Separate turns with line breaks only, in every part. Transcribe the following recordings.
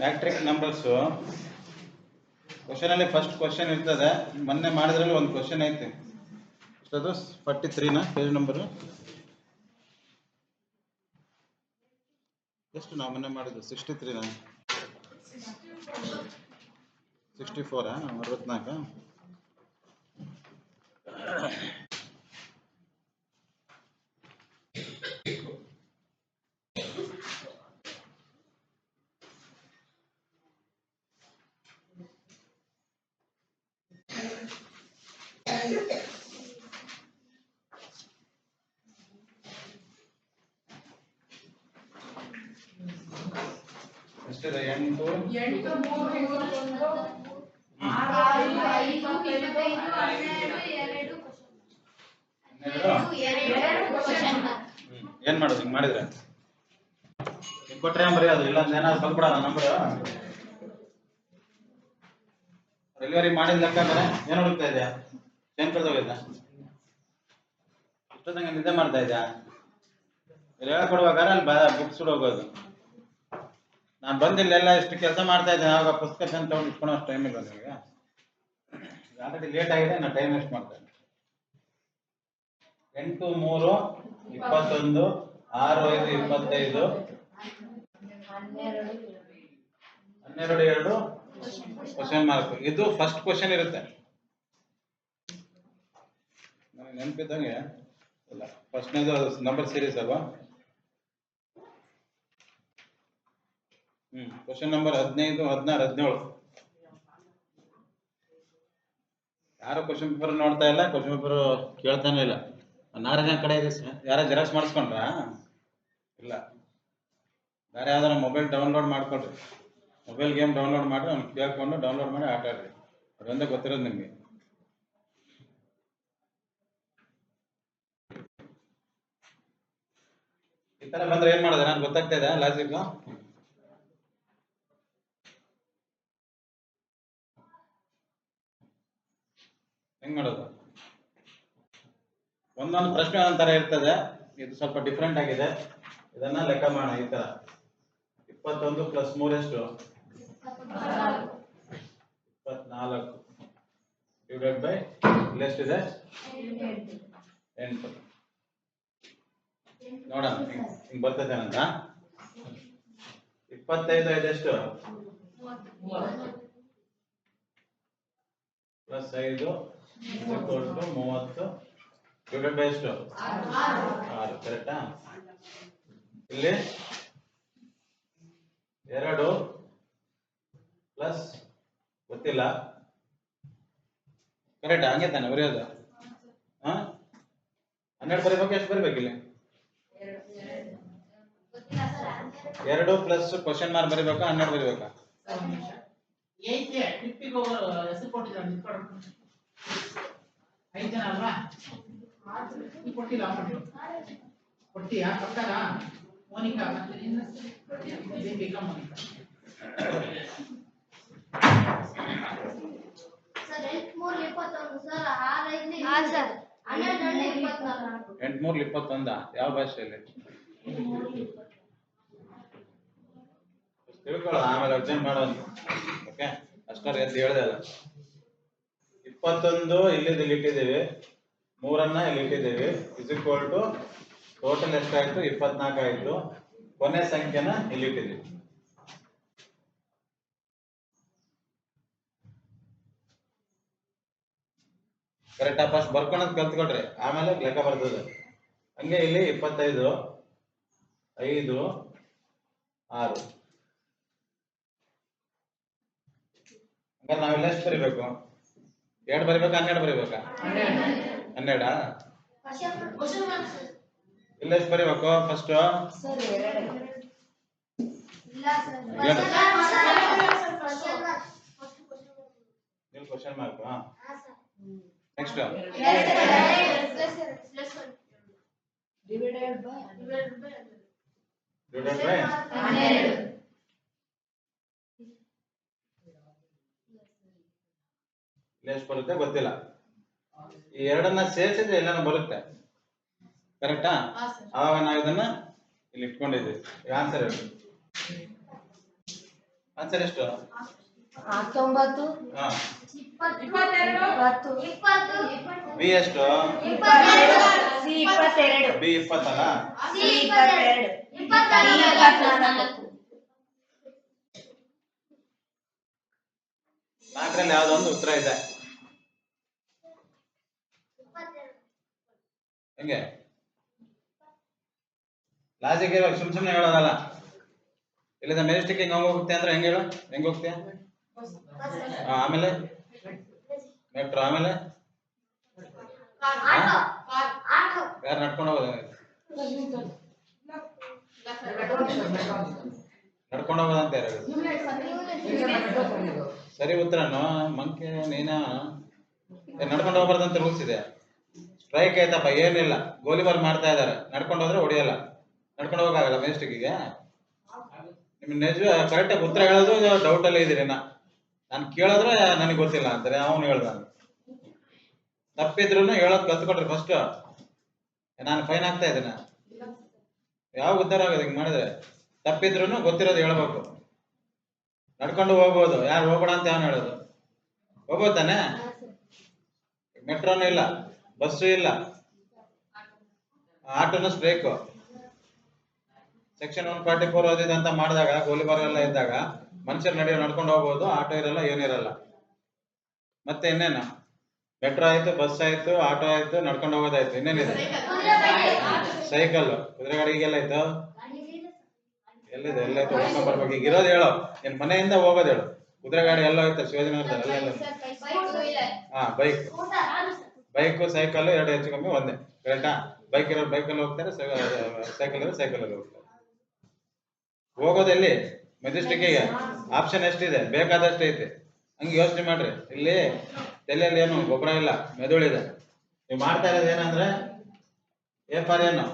Matrix numbers ಕ್ವಶನಲ್ಲಿ first question ಇರ್ತದೆ. ಮೊನ್ನೆ ಮಾಡಿದ್ರಲ್ಲಿ ಒಂದು ಕ್ವಶನ್ ಐತೆ. ಅದು ಫಾರ್ಟಿ ತ್ರೀನ ಪೇಜ್ ನಂಬರ್ ಎಷ್ಟು ನಾವು ಮೊನ್ನೆ ಮಾಡಿದ್ದು? ಸಿಕ್ಸ್ಟಿ ತ್ರೀನಾ ಸಿಕ್ಸ್ಟಿ ಫೋರಾ ಅರವತ್ನಾಲ್ಕಾ? ಎಷ್ಟಿದೆ ಎಂಟು?
ಎಂಟು ಮೂರು ಇಪ್ಪತ್ತೊಂದು ಆರು
ಆರು
ಐದು
ಐದು
ಇಪ್ಪತ್ತೈದು
ಇಪ್ಪತ್ತೈದು ಹನ್ನೆರಡು ಎರಡು
ಹನ್ನೆರಡು?
ಎರಡು
ಏನ್ ಮಾಡೋದು? ಹಿಂಗ್ ಮಾಡಿದ್ರೆ? ಹಿಂಗ್ ಕೊಟ್ರೆ ಬರೀ ಬರೆಯೋದು ಇಲ್ಲ ಅಂದ್ರೆ ಏನಾದ್ರು ಬಂದ್ಬಿಡೋಣ ನಂಬರ್? ಡೆಲಿವರಿ ಮಾಡಿದ ಲೆಕ್ಕ ಅಂದ್ರೆ ಏನ್ ಹುಡುಕ್ತಾ ಇದೆಯಾ? ಏನ್ ಕಳ್ದೋಗಿದ್ದ ಇಷ್ಟೊತ್ತಂಗೆ ನಿದ್ದೆ ಮಾಡ್ತಾ ಇದ್ಯಾ? ಇಲ್ಲಿ ಹೇಳ್ಕೊಡುವಾಗ ಅಲ್ಲಿ ಬುಕ್ಸ್ ಹೋಗೋದು. ನಾನು ಬಂದಿಲ್ಲೆಲ್ಲ ಇಷ್ಟು ಕೆಲಸ ಮಾಡ್ತಾ ಇದ್ದೇನೆ ಆವಾಗ ಪುಸ್ತಕ ತಗೊಂಡು ಇಟ್ಕೊಳೋ ಟೈಮ್ ಇಲ್ಲ ನಿಮಗೆ ಆಲ್ರೆಡಿ ಲೇಟ್ ಆಗಿದೆ ನಾನು ಟೈಮ್ ವೇಸ್ಟ್ ಮಾಡ್ತಾ ಎಂಟು, ಮೂರು, ಇಪ್ಪತ್ತೊಂದು, ಆರು, ಐದು, ಇಪ್ಪತ್ತೈದು.
ಹನ್ನೆರಡು,
ಎರಡು ಕ್ವಶನ್ ಮಾರ್ಕ್ ಇದು ಫಸ್ಟ್ ಕ್ವಶನ್ ಇರುತ್ತೆ. ನನಗೆ ನೆನಪಿದ್ದಂಗೆ, ಇಲ್ಲ ಫಸ್ಟ್ನೇದು ನಂಬರ್ ಸೀರೀಸ್ ಅಲ್ವಾ? ಹ್ಮ್ ಕ್ವಶನ್ ನಂಬರ್ ಹದಿನೈದು, ಹದಿನಾರು, ಹದಿನೇಳು. ಯಾರು ಕ್ವಶನ್ ಪೇಪರ್ ನೋಡ್ತಾ ಇಲ್ಲ ಕ್ವಶನ್ ಪೇಪರ್ ಕೇಳ್ತಾನೆ ಇಲ್ಲ. ನಾರಾಯಣ ಕಡೆ ಇದೆ ಯಾರ ಜೆರಾಕ್ಸ್ ಮಾಡಿಸ್ಕೊಂಡ್ರ? ಇಲ್ಲ. ಬೇರೆ ಯಾವ್ದಾರ ಮೊಬೈಲ್ ಡೌನ್ಲೋಡ್ ಮಾಡ್ಕೊಳ್ರಿ ಮೊಬೈಲ್ ಗೇಮ್ ಡೌನ್ಲೋಡ್ ಮಾಡಿ ಅವ್ನು ಕೇಳ್ಕೊಂಡು ಡೌನ್ಲೋಡ್ ಮಾಡಿ ಆಟ ಆಡ್ರಿ. ಅದೊಂದೇ ಗೊತ್ತಿರೋದು ನಿಮಗೆ. ಈ ತರ ಬಂದ್ರೆ ಏನ್ ಮಾಡೋದು? ನಾನು ಗೊತ್ತಾಗ್ತಾ ಇದೆ ಲಾಜಿಕ್ ಹೆಂಗ್ ಮಾಡೋದು? ಒಂದೊಂದು ಪ್ರಶ್ನೆ ಒಂಥರ ಇರ್ತದೆ. ಇದು ಸ್ವಲ್ಪ ಡಿಫ್ರೆಂಟ್ ಆಗಿದೆ. ಇದನ್ನ ಲೆಕ್ಕ ಮಾಡೋಣ ಈ ತರ. ಇಪ್ಪತ್ತೊಂದು ಪ್ಲಸ್ ಮೂರೆಷ್ಟು ಇಪ್ಪತ್ನಾಲ್ಕು. ಡಿವೈಡ್ ಬೈ ಎಷ್ಟಿದೆ ಎಂಟು. ನೋಡೋಣ ಹಿಂಗ್- ಬರ್ತದೆ ಅಂತ ಇಪ್ಪತ್ತೈದು ಐದೆಷ್ಟು ಪ್ಲಸ್ ಐದು. ಮೂವತ್ತು ಡಿವೈಡೆಡ್ ಬೈ ಎಷ್ಟು? ಆರು. ಕರೆಕ್ಟಾ ಇಲ್ಲಿ? ಎರಡು ಪ್ಲಸ್ ಗೊತ್ತಿಲ್ಲ. ಕರೆಕ್ಟ್ ಹಂಗೆ ತಾನೆ ಬರೆಯೋದು. ಹಾ ಹನ್ನೆರಡು ಬರೀಬೇಕು ಎಷ್ಟು ಬರಿಬೇಕು ಇಲ್ಲಿ? ಎರಡು ಪ್ಲಸ್ ಕ್ವಶನ್ ಮಾರ್ಕ್ ಬರಿಬೇಕಾ ಹನ್ನೆರಡು ಬರೀಬೇಕಾ?
ಐದು ಜನ ಅಲ್ವಾ? ಕೊಟ್ಟಿಲ್ಲ ಕೊಟ್ಟಿಯಾ ಕೊಟ್ಟಾರ ಮೋನಿಕಾ? ದೀಪಿಕಾ ಮೋನಿಕಾ?
ಎಂಟ್ಮೂರ್ ಎಂಟು ಮೂರು ಇಪ್ಪತ್ತೊಂದು?
ಯಾವ ಭಾಷೆಯಲ್ಲಿ? ತಿಳ್ಕೊಳ್ಳೋ ಆಮೇಲೆ ಅರ್ಜೆಂಟ್ ಮಾಡೋದು ಓಕೆ? ಅಷ್ಟಾರು ಎದ್ದು ಹೇಳ್ದೆ ಅಲ್ಲ. ಇಪ್ಪತ್ತೊಂದು ಇಲ್ಲಿ ಇಟ್ಟಿದ್ದೀವಿ ಮೂರನ್ನ ಇಲ್ಲಿ ಇಟ್ಟಿದ್ದೀವಿ. ಇಸ್ ಈಕ್ವಲ್ ಟು ಟೋಟಲ್ ಎಷ್ಟಾಯ್ತು ಇಪ್ಪತ್ನಾಲ್ಕು ಆಯ್ತು. ಕೊನೆ ಸಂಖ್ಯೆನ ಇಲ್ಲಿ ಇಟ್ಟಿದ್ದೀವಿ. ಕರೆಕ್ಟಾ ಫಸ್ಟ್ ಬರ್ಕೊಂಡ್ ಕಲ್ತ್ಕೊಡ್ರಿ ಆಮೇಲೆ ಲೆಕ್ಕ ಬರ್ತದೆ. ಹಂಗೆ ಇಲ್ಲಿ ಇಪ್ಪತ್ತೈದು, ಐದು, ಆರು. ಹಂಗಾರೆ ನಾವೆಲ್ಲ ಎಷ್ಟು ಬರಿಬೇಕು? ಎರಡು ಬರಿಬೇಕಾ ಹನ್ನೆರಡು ಬರಿಬೇಕಾ? ಹನ್ನೆರಡ. ಇಲ್ಲ ಎಷ್ಟು ಬರಿಬೇಕು? ಫಸ್ಟ್ ನೀವು
question mark
next
divided by
divided by
12 ಎಷ್ಟು ಬರುತ್ತೆ ಗೊತ್ತಿಲ್ಲ. ಈ ಎರಡನ್ನ ಸೇರಿಸಿದ್ರೆ ಎಲ್ಲಾನು ಬರುತ್ತೆ. ಕರೆಕ್ಟಾ ಅವಾಗ ನಾವು ಇದನ್ನ ಇಲ್ಲಿ ಇಟ್ಕೊಂಡಿದ್ದೀವಿ ಆನ್ಸರ್ ಎಷ್ಟು ಆನ್ಸರ್ ಎಷ್ಟು?
ಹತ್ತೊಂಬತ್ತು.
ಬಿ ಎಷ್ಟು? ಬಿ ಇಪ್ಪತ್ತಲ್ಲ? ನಾಲ್ಕರಲ್ಲಿ ಯಾವ್ದೋ ಒಂದು ಉತ್ತರ ಇದೆ. ಹೆಂಗೆ? ಲಾಜಿಕ್ ಇರೋ ಸುಮ್ ಸುಮ್ನೆ ಹೇಳೋದಲ್ಲ. ಇಲ್ಲಿಂದ ಮೆಜೆಸ್ಟಿಕ್ ಹೆಂಗ್ ಹಂಗ ಹೋಗುತ್ತೆ ಅಂದ್ರೆ ಹೆಂಗ್ ಹೇಳು? ಹೆಂಗ್ ಹೋಗ್ತೀಯ ಆಮೇಲೆ? ಮೆಟ್ರೋ ಆಮೇಲೆ? ಯಾರು ನಡ್ಕೊಂಡು ಹೋಗೋದು ನಡ್ಕೊಂಡು ಹೋಗೋದಂತ ಯಾರು? ಸರಿ ಉತ್ತರನು? ಮಂಕೆ ನೀನ? ನಡ್ಕೊಂಡು ಹೋಗ್ಬಾರ್ದಂತ ರೂಲ್ಸ್ ಇದೆ ಸ್ಟ್ರೈಕ್ ಆಯ್ತಪ್ಪ ಏನಿಲ್ಲ. ಗೋಲಿಬಾರ್ ಮಾಡ್ತಾ ಇದ್ದಾರೆ. ನಡ್ಕೊಂಡು ಹೋದ್ರೆ ಹೊಡಿಯಲ್ಲ. ನಡ್ಕೊಂಡು ಹೋಗಕ್ಕಾಗಲ್ಲ ಮೇಸ್ಟಿಗೆ ನಿಮ್ ನಿಜ ಕರೆಕ್ಟ್ ಉತ್ತರ ಹೇಳೋದು ಡೌಟ್ ಅಲ್ಲೇ ಇದೀರಿ ನಾ. ನಾನು ಕೇಳಿದ್ರೆ ನನಗೆ ಗೊತ್ತಿಲ್ಲ ಅಂತಾರೆ ಅವನು ಹೇಳ್ದ ತಪ್ಪಿದ್ರು ಹೇಳೋದು ಕಲ್ತ್ಕೊಟ್ರಿ ಫಸ್ಟ್ ನಾನು ಫೈನ್ ಆಗ್ತಾ ಇದ್ದೇನೆ. ಯಾವ ಉದ್ದಾರ ಆಗೋದು ಹಿಂಗ್ ಮಾಡಿದ್ರೆ? ತಪ್ಪಿದ್ರು ಗೊತ್ತಿರೋದು ಹೇಳ್ಬೇಕು. ನಡ್ಕೊಂಡು ಹೋಗ್ಬೋದು. ಯಾರು ಹೋಗ್ಬೇಡ ಅಂತ ಅವನು ಹೇಳೋದು? ಹೋಗ್ಬೋದು ತಾನೆ? ಮೆಟ್ರೋನು ಇಲ್ಲ. ಬಸ್ಸು ಇಲ್ಲ. ಆಟೋನು strike section one forty four ಅಂತ ಮಾಡಿದಾಗ ಗೋಲಿಬಾರ್ ಎಲ್ಲ ಇದ್ದಾಗ ಮನುಷ್ಯರು ನಡೆಯೋ ನಡ್ಕೊಂಡು ಹೋಗ್ಬೋದು ಆಟೋ ಇರಲ್ಲ ಏನಿರಲ್ಲ ಮತ್ತೆ ಇನ್ನೇನು? ಮೆಟ್ರೋ ಆಯ್ತು ಬಸ್ ಆಯ್ತು ಆಟೋ ಆಯ್ತು ನಡ್ಕೊಂಡು ಹೋಗೋದಾಯ್ತು ಇನ್ನೇನಿದೆ? ಸೈಕಲ್ ಕುದುರೆ ಗಾಡಿಗೆಲ್ಲ ಆಯ್ತು? ಎಲ್ಲಿದೆ? ಎಲ್ಲ ಆಯ್ತು? ಬರ್ಬೇಕು ಈಗ ಇರೋದು ಹೇಳೋ. ನಿನ್ ಮನೆಯಿಂದ ಹೋಗೋದು ಹೇಳು. ಕುದುರೆ ಗಾಡಿ ಎಲ್ಲ ಹೋಯ್ತು? ಶಿವಾಜಿನಗರದಲ್ಲಿ? ಹಾ ಬೈಕ್ ಬೈಕು, ಸೈಕಲ್ ಎರಡು ಹೆಚ್ಚು ಕಮ್ಮಿ ಒಂದೇ. ಕರೆಕ್ಟಾ ಬೈಕ್ ಇರೋ ಬೈಕಲ್ಲಿ ಹೋಗ್ತಾರೆ ಸೈಕಲ್ ಇರೋ ಸೈಕಲಲ್ಲಿ ಹೋಗ್ತಾರೆ. ಹೋಗೋದೆಲ್ಲಿ? ಮೆಜೆಸ್ಟಿಕ್ಕಿಗೆ ಆಪ್ಷನ್ ಎಷ್ಟಿದೆ? ಬೇಕಾದಷ್ಟು ಐತೆ. ಹಂಗೆ ಯೋಚನೆ ಮಾಡ್ರಿ. ಇಲ್ಲಿ ತಲೆಯಲ್ಲಿ ಏನು ಗೊಬ್ಬರ ಇಲ್ಲ, ಮೆದುಳಿದೆ. ನೀವು ಮಾಡ್ತಾ ಇರೋದು ಏನಂದ್ರೆ ಎ ಫಾರ್ ಏನು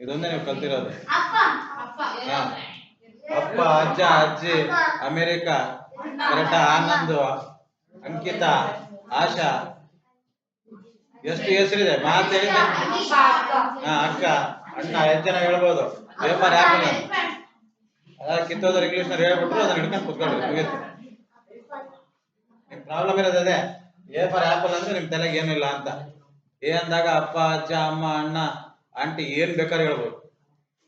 ಇದೊಂದೇ ನೀವು ಕಲ್ತಿರೋದು. ಅಪ್ಪ, ಅಜ್ಜ, ಅಜ್ಜಿ, ಅಮೆರಿಕ ಕರೆಕ್ಟಾ ಆನಂದ್ ಅಂಕಿತಾ, ಆಶಾ. ಎಷ್ಟು ಹೆಸರಿದೆ? ಮಾತು ಹೇಳಿದೆ ಅಕ್ಕ. ಅಣ್ಣ ಎಷ್ಟು ಜನ ಹೇಳ್ಬೋದು. ಪೇಪರ್ ಆಪಲ್ ಅದ ಕಿತ್ತೋದ್ರ ಹೇಳ್ಬಿಟ್ರು, ಅದನ್ನ ಹಿಡ್ಕೊಂಡು ಕುತ್ಕೊಳ್ರಿ ಮುಗೀತು. ನಿಮ್ ಪ್ರಾಬ್ಲಮ್ ಇರೋದು ಅದೇ. ಫಾರ್ ಆಪಲ್ ಅಂದ್ರೆ ನಿಮ್ ತಲೆಗೆ ಏನಿಲ್ಲ ಅಂತ. ಏನಂದಾಗ ಅಂದಾಗ ಅಪ್ಪ, ಅಜ್ಜ, ಅಮ್ಮ, ಅಣ್ಣ, ಆಂಟಿ ಏನ್ ಬೇಕಾದ್ರೆ ಹೇಳ್ಬೋದು.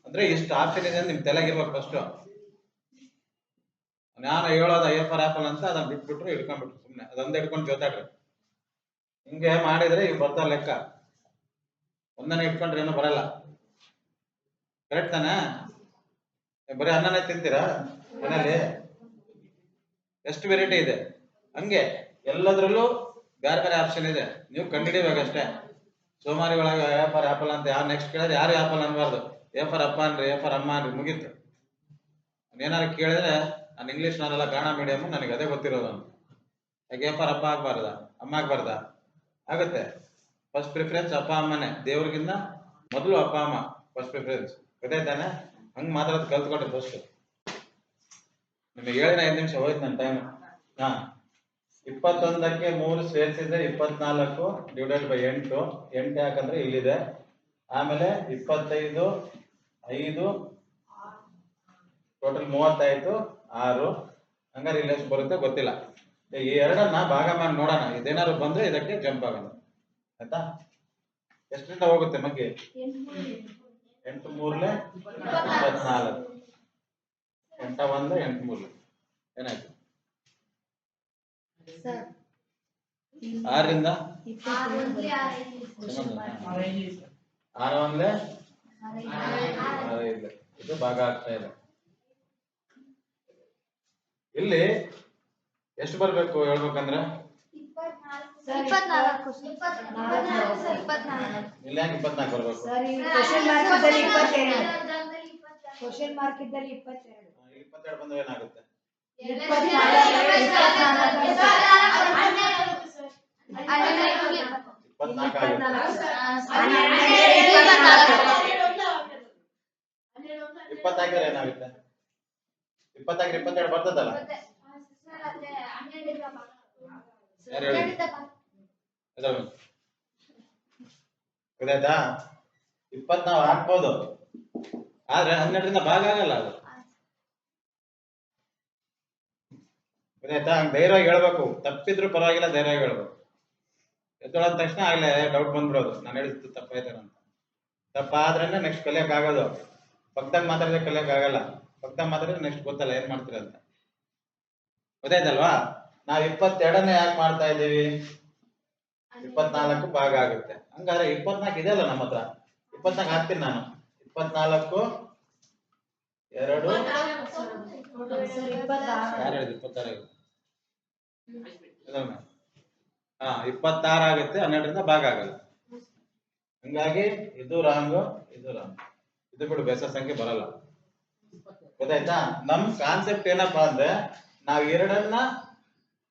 ಅಂದ್ರೆ ಇಷ್ಟು ಆಪ್ಷನ್ ಇದೆ ನಿಮ್ ತಲೆಗೆ ಇರ್ಬೇಕು ಫಸ್ಟ್ ನಾನು ಹೇಳೋದ ಎ ಫಾರ್ ಆಪಲ್ ಅಂತ, ಅದನ್ನ ಬಿಟ್ಬಿಟ್ರು, ಹಿಡ್ಕೊಂಡ್ಬಿಟ್ರು ಸುಮ್ನೆ. ಅದೊಂದು ಹಿಡ್ಕೊಂಡು ಜೋತಾಡ್ರಿ. ಹಿಂಗೆ ಮಾಡಿದ್ರೆ ಈಗ ಬರ್ತಾರ ಲೆಕ್ಕ. ಒಂದನೇ ಇಟ್ಕೊಂಡ್ರೆ ಏನು ಬರಲ್ಲ. ಕರೆಕ್ಟ್ ತಾನೆ? ಬರೀ ಅನ್ನನೇ ತಿಂತೀರಾ? ಮನೇಲಿ ಎಷ್ಟು ವೆರೈಟಿ ಇದೆ? ಹಂಗೆ, ಎಲ್ಲದರಲ್ಲೂ ಬೇರೆ ಬೇರೆ ಆಪ್ಷನ್ ಇದೆ. ನೀವು ಕಂಡುಹಿಡಿಬೇಕಷ್ಟೇ ಸೋಮಾರಿ ಒಳಗೆ ಎ ಫಾರ್ ಆಪಲ್ ಅಂತ ಯಾರು ನೆಕ್ಸ್ಟ್ ಕೇಳಿದ್ರೆ ಯಾರು ಆಪಲ್ ಅನ್ಬಾರ್ದು. ಎ ಫಾರ್ ಅಪ್ಪ ಅನ್ರಿ ಎ ಫಾರ್ ಅಮ್ಮ ಅನ್ರಿ, ಮುಗೀತು. ಏನಾದ್ರು ಕೇಳಿದ್ರೆ ನಾನು ಇಂಗ್ಲೀಷ್ ನಾನೆಲ್ಲ ಕನ್ನಡ ಮೀಡಿಯಮ್ ನನಗೆ ಅದೇ ಗೊತ್ತಿರೋದು ಅಂತ. ಯಾಕೆ ಎ ಫಾರ್ ಅಪ್ಪ ಆಗ್ಬಾರ್ದ? ಅಮ್ಮ ಆಗ್ಬಾರ್ದ? ಆಗುತ್ತೆ. ಫಸ್ಟ್ ಪ್ರಿಫರೆನ್ಸ್ ಅಪ್ಪ ಅಮ್ಮನೇ. ದೇವ್ರಿಗಿಂತ ಮೊದಲು ಅಪ್ಪ ಅಮ್ಮ ಫಸ್ಟ್ ಪ್ರಿಫರೆನ್ಸ್ ಗೊತ್ತಾಯ್ತಾನೆ ಹಂಗೆ ಮಾತಾಡೋದು ಕಲ್ತ್ಕೊಟ್ಟೆ ಫಸ್ಟ್ ನಿಮಗೆ ಹೇಳಿದ ಐದು ನಿಮಿಷ ಹೋಯ್ತು ನನ್ನ ಟೈಮ್ ಹಾ. ಇಪ್ಪತ್ತೊಂದಕ್ಕೆ ಮೂರು ಸೇರಿಸಿದ್ರೆ ಇಪ್ಪತ್ನಾಲ್ಕು ಡಿವೈಡೆಡ್ ಬೈ ಎಂಟು. ಎಂಟು ಯಾಕಂದ್ರೆ ಇಲ್ಲಿದೆ. ಆಮೇಲೆ ಇಪ್ಪತ್ತೈದು, ಐದು ಟೋಟಲ್ ಮೂವತ್ತೈದು ಆರು. ಹಂಗಾರೆ ಇಲ್ಲಿ ಎಷ್ಟು ಬರುತ್ತೆ ಗೊತ್ತಿಲ್ಲ. ಈ ಎರಡನ್ನ ಭಾಗ ಮಾಡಿ ನೋಡೋಣ. ಇದೇನಾದ್ರು ಬಂದ್ರೆ ಇದಕ್ಕೆ ಜಂಪ್ ಆಗೋಣ ಆಯ್ತಾ? ಎಷ್ಟರಿಂದ ಹೋಗುತ್ತೆ ಮಗ್ಗೆ? ಎಂಟು ಮೂರ್ಲೆ ಇಪ್ಪತ್ನಾಲ್ಕು. ಎಂಟ ಒಂದು ಎಂಟು ಮೂರ್ಲೆ ಏನಾಯ್ತು? ಆರರಿಂದ? ಆರ ಒಂದ್ಲೆ? ಇದು ಭಾಗ ಆಗ್ತಾ ಇದೆ. ಇಲ್ಲಿ ಎಷ್ಟು ಬರ್ಬೇಕು ಹೇಳ್ಬೇಕಂದ್ರೆ?
ಇಪ್ಪತ್ನಾಲ್ಕು.
ಇಲ್ಲಿ ಯಾಕೆ ಇಪ್ಪತ್ನಾಲ್ಕು ಬರ್ಬೇಕು.
ಸರ್ ಈ ಕ್ವಶನ್ ಮಾರ್ಕ್ ಇದ್ದಲ್ಲಿ ಇಪ್ಪತ್ತೆರಡು.
ಬಂದ್ರೆ ಇಪ್ಪತ್ತಾಕಿದ್ರೆ ಏನಾಗುತ್ತೆ? ಇಪ್ಪತ್ತಾಕಿದ್ರೆ ಇಪ್ಪತ್ತೆರಡು ಬರ್ತದಲ್ಲ? ಯಾರು. ಗೊತ್ತಾಯ್ತಾ? ಇಪ್ಪತ್ ನಾವು ಹಾಕ್ಬೋದು. ಆದ್ರೆ ಹನ್ನೆರಡರಿಂದ ಭಾಗ ಆಗಲ್ಲ ಅದು. ಗೊತ್ತಾಯ್ತಾ? ಧೈರ್ಯವಾಗಿ ಹೇಳ್ಬೇಕು. ತಪ್ಪಿದ್ರು ಪರವಾಗಿಲ್ಲ ಧೈರ್ಯವಾಗಿ ಹೇಳ್ಬೇಕು. ಎದ್ದೊಳದ ತಕ್ಷಣ ಆಗ್ಲೇ ಡೌಟ್ ಬಂದ್ಬಿಡೋದು. ನಾನು ಹೇಳಿದ್ದು ತಪ್ಪಾಯ್ತಾರ ಅಂತ. ತಪ್ಪಾದ್ರೆ ನೆಕ್ಸ್ಟ್ ಕಲಿಯಕ್ ಆಗೋದು ಪಕ್ಕದಾಗ ಮಾತಾಡಿದ್ರೆ ಕಲಿಯಕ್ ಆಗಲ್ಲ ಪಕ್ಕದಾಗ ಮಾತಾಡಿದ್ರೆ ನೆಕ್ಸ್ಟ್ ಗೊತ್ತಲ್ಲ ಏನ್ ಮಾಡ್ತೀರ ಅಂತ. ಗೊತ್ತಾಯ್ತಲ್ವಾ? ನಾವ್ ಇಪ್ಪತ್ತೆರಡನೇ ಯಾಕೆ ಮಾಡ್ತಾ ಇದ್ದೀವಿ? ಇಪ್ಪತ್ನಾಲ್ಕು ಭಾಗ ಆಗುತ್ತೆ. ಹಂಗಾದ್ರೆ ಇಪ್ಪತ್ನಾಲ್ಕು ಇದೆಯಲ್ಲ ನಮ್ಮ ಹತ್ರ? ಇಪ್ಪತ್ನಾಲ್ಕು ಹಾಕ್ತೀನಿ ನಾನು. ಇಪ್ಪತ್ನಾಲ್ಕು ಎರಡು ಹಾ ಇಪ್ಪತ್ತಾರು ಆಗುತ್ತೆ ಹನ್ನೆರಡರಿಂದ ಭಾಗ ಆಗಲ್ಲ. ಹಂಗಾಗಿ ಇದು ರಾಂಗು ಇದು ರಾಂಗ್ ಇದು ಬಿಡು ಬೆಸ ಸಂಖ್ಯೆ ಬರಲ್ಲ. ಗೊತ್ತಾಯ್ತಾ? ನಮ್ ಕಾನ್ಸೆಪ್ಟ್ ಏನಪ್ಪಾ ಅಂದ್ರೆ ನಾವ್ ಎರಡನ್ನ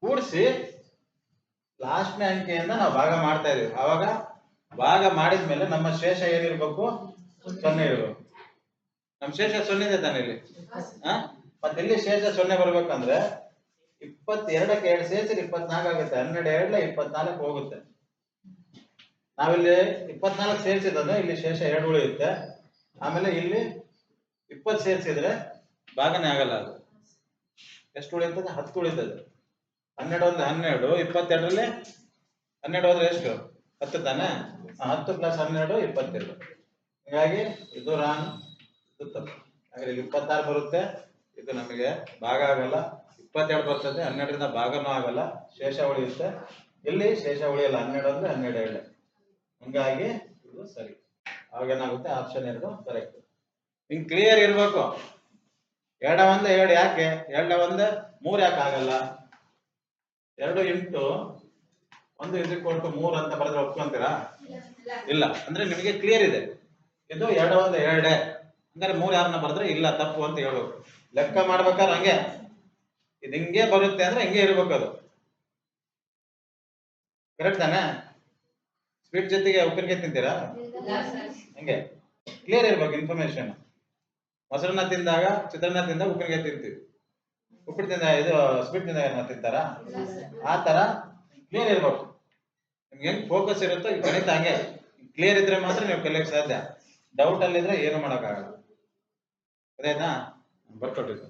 ಕೂಡಿಸಿ ಲಾಸ್ಟ್ನೇ ಅಂಕೆಯಿಂದ ನಾವು ಭಾಗ ಮಾಡ್ತಾ ಇದೀವಿ. ಅವಾಗ ಭಾಗ ಮಾಡಿದ್ಮೇಲೆ ನಮ್ಮ ಶೇಷ ಏನಿರ್ಬೇಕು? ಸೊನ್ನೆ ಇರಬೇಕು. ನಮ್ ಶೇಷ ಸೊನ್ನೆ ಇದೆ ತಾನೆ ಇಲ್ಲಿ? ಮತ್ತೆ ಇಲ್ಲಿ ಶೇಷ ಸೊನ್ನೆ ಬರ್ಬೇಕಂದ್ರೆ ಇಪ್ಪತ್ತೆರಡಕ್ಕೆ ಎರಡು ಸೇರಿಸಿದ್ರೆ ಇಪ್ಪತ್ನಾಲ್ಕು ಆಗುತ್ತೆ. ಹನ್ನೆರಡು ಎರಡ್ಲ ಇಪ್ಪತ್ನಾಲ್ಕು ಹೋಗುತ್ತೆ. ನಾವಿಲ್ಲಿ ಇಪ್ಪತ್ನಾಲ್ಕು ಸೇರಿಸಿದ್ರೆ ಇಲ್ಲಿ ಶೇಷ ಎರಡು ಉಳಿಯುತ್ತೆ. ಆಮೇಲೆ ಇಲ್ಲಿ ಇಪ್ಪತ್ತು ಸೇರಿಸಿದ್ರೆ ಭಾಗನೇ ಆಗಲ್ಲ ಅದು. ಎಷ್ಟು ಉಳಿಯುತ್ತದೆ? ಹತ್ತು ಉಳಿತದೆ. ಹನ್ನೆರಡು ಒಂದು ಹನ್ನೆರಡು, ಇಪ್ಪತ್ತೆರಡರಲ್ಲಿ? ಹನ್ನೆರಡು ಹೋದ್ರೆ ಎಷ್ಟು? ಹತ್ತು ತಾನೆ? ಹತ್ತು ಪ್ಲಸ್ ಹನ್ನೆರಡು, ಇಪ್ಪತ್ತೆರಡು. ಹೀಗಾಗಿ ಇದು ರಾಂಗ್ ಇದು ತಪ್ಪು. ಹಾಗಾದ್ರೆ ಇಪ್ಪತ್ತಾರು ಬರುತ್ತೆ. ಇದು ನಮಗೆ ಭಾಗ ಆಗಲ್ಲ. ಇಪ್ಪತ್ತೆರಡು ಬರ್ತದೆ. ಹನ್ನೆರಡರಿಂದ ಭಾಗನೂ ಆಗಲ್ಲ. ಶೇಷ ಉಳಿಯುತ್ತೆ ಇಲ್ಲಿ ಶೇಷ ಉಳಿಯಲ್ಲ ಹನ್ನೆರಡು ಅಂದ್ರೆ ಹನ್ನೆರಡು ಎರಡು ಹಂಗಾಗಿ ಇದು ಸರಿ. ಅವಾಗ ಏನಾಗುತ್ತೆ? ಆಪ್ಷನ್ ಎರಡು ಕರೆಕ್ಟ್ ಹಿಂಗ್ ಕ್ಲಿಯರ್ ಇರ್ಬೇಕು. ಎರಡ ಒಂದ್, ಎರಡು ಯಾಕೆ? ಎರಡ ಒಂದ್, ಮೂರ್ ಯಾಕೆ ಆಗಲ್ಲ? ಎರಡು ಇಂಟು ಒಂದು ಇಸ್ ಈಕ್ವಲ್ ಟು ಮೂರ್ ಅಂತ ಬರೆದ್ರೆ ಒಪ್ಕೊಂತೀರಾ? ಇಲ್ಲ. ಅಂದ್ರೆ ನಿಮಗೆ ಕ್ಲಿಯರ್ ಇದೆ. ಇದು ಎರಡು ಒಂದು ಎರಡೇ. ಹಂಗಾರೆ ಮೂರು ಯಾರನ್ನ ಬರೆದ್ರೆ ಇಲ್ಲ ತಪ್ಪು ಅಂತ ಹೇಳ್ಬೇಕು. ಲೆಕ್ಕ ಮಾಡ್ಬೇಕಾದ್ರೆ ಹಂಗೆ. ಇದು ಹಿಂಗೆ ಬರುತ್ತೆ ಅಂದ್ರೆ ಹಿಂಗೆ ಇರ್ಬೇಕು ಅದು. ಕರೆಕ್ಟ್ ತಾನೆ? ಸ್ವೀಟ್ ಜೊತೆಗೆ ಉಪ್ಪಿನಕಾಯಿ ತಿಂತೀರಾ? ಹಂಗೆ. ಕ್ಲಿಯರ್ ಇರ್ಬೇಕು ಇನ್ಫಾರ್ಮೇಶನ್ ಮೊಸರನ್ನ ತಿಂದಾಗ ಚಿತ್ರಾನ್ನ ತಿಂದಾಗ ಉಪ್ಪಿನಕಾಯಿ ತಿಂತೀವಿ. ಉಪ್ಪಿಟ್ಟು ತಿಂದ ಇದು ಸ್ವೀಟ್ ಏನು ತಿಂತಾರಾ ಆ ತರ ಕ್ಲಿಯರ್ ಇರ್ಬೇಕು. ನಿಮ್ಗೆ ಹೆಂಗ್ ಫೋಕಸ್ ಇರುತ್ತೋ ಗಣಿತ ಹಂಗೆ. ಕ್ಲಿಯರ್ ಇದ್ರೆ ಮಾತ್ರ ನೀವು ಕಲಿಯಕ್ ಸಾಧ್ಯ. ಡೌಟ್ ಅಲ್ಲಿದ್ರೆ ಏನು ಮಾಡೋಕ್ಕಾಗಲ್ಲ. ಅದೇನಾ ಬರ್ಕೊಟ್ಟಿದ್ದು.